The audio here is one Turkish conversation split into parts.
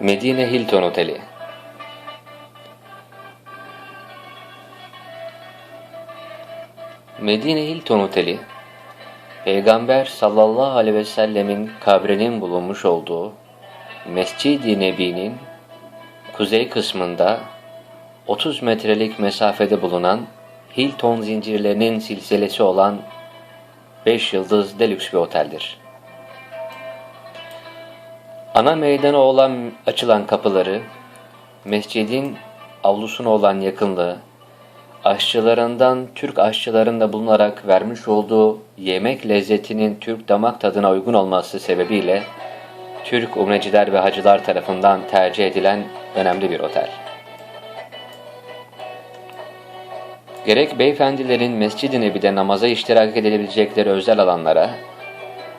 Medine Hilton Oteli Medine Hilton Oteli, Peygamber sallallahu aleyhi ve sellemin kabrinin bulunmuş olduğu Mescid-i Nebi'nin kuzey kısmında 30 metrelik mesafede bulunan Hilton zincirlerinin silsilesi olan 5 yıldız delüks bir oteldir. Ana meydana olan açılan kapıları, mescidin avlusuna olan yakınlığı, aşçılarından Türk aşçılarında bulunarak vermiş olduğu yemek lezzetinin Türk damak tadına uygun olması sebebiyle Türk umreciler ve hacılar tarafından tercih edilen önemli bir otel. Gerek beyefendilerin Mescid-i Nebi'de namaza iştirak edebilecekleri özel alanlara,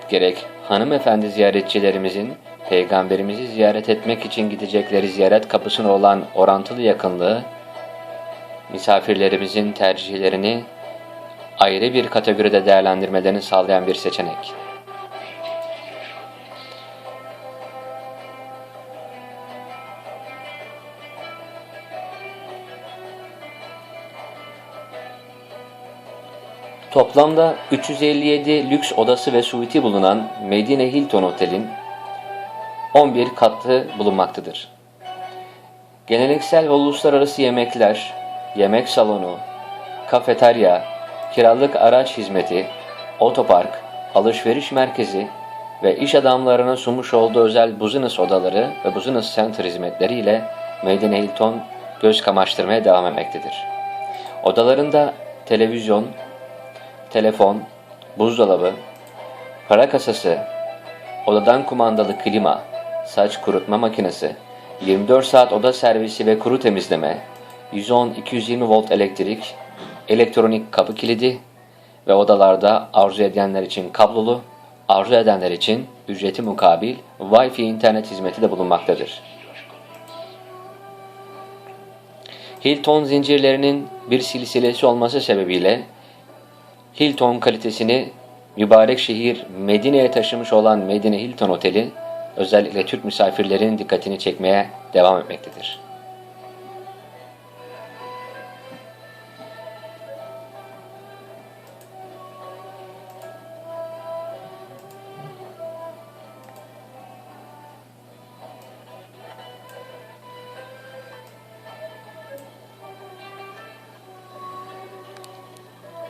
gerek hanımefendi ziyaretçilerimizin Peygamberimizi ziyaret etmek için gidecekleri ziyaret kapısına olan orantılı yakınlığı, misafirlerimizin tercihlerini ayrı bir kategoride değerlendirmelerini sağlayan bir seçenek. Toplamda 357 lüks odası ve suiti bulunan Medine Hilton Otel'in 11 katlı bulunmaktadır. Geleneksel ve uluslararası yemekler, yemek salonu, kafeterya, kiralık araç hizmeti, otopark, alışveriş merkezi ve iş adamlarına sunmuş olduğu özel business odaları ve business center hizmetleriyle Medine Hilton göz kamaştırmaya devam etmektedir. Odalarında televizyon, telefon, buzdolabı, para kasası, odadan kumandalı klima, saç kurutma makinesi, 24 saat oda servisi ve kuru temizleme, 110-220 volt elektrik, elektronik kapı kilidi ve odalarda arzu edenler için kablolu, arzu edenler için ücreti mukabil Wi-Fi internet hizmeti de bulunmaktadır. Hilton zincirlerinin bir silsilesi olması sebebiyle Hilton kalitesini mübarek şehir Medine'ye taşımış olan Medine Hilton Oteli özellikle Türk misafirlerin dikkatini çekmeye devam etmektedir.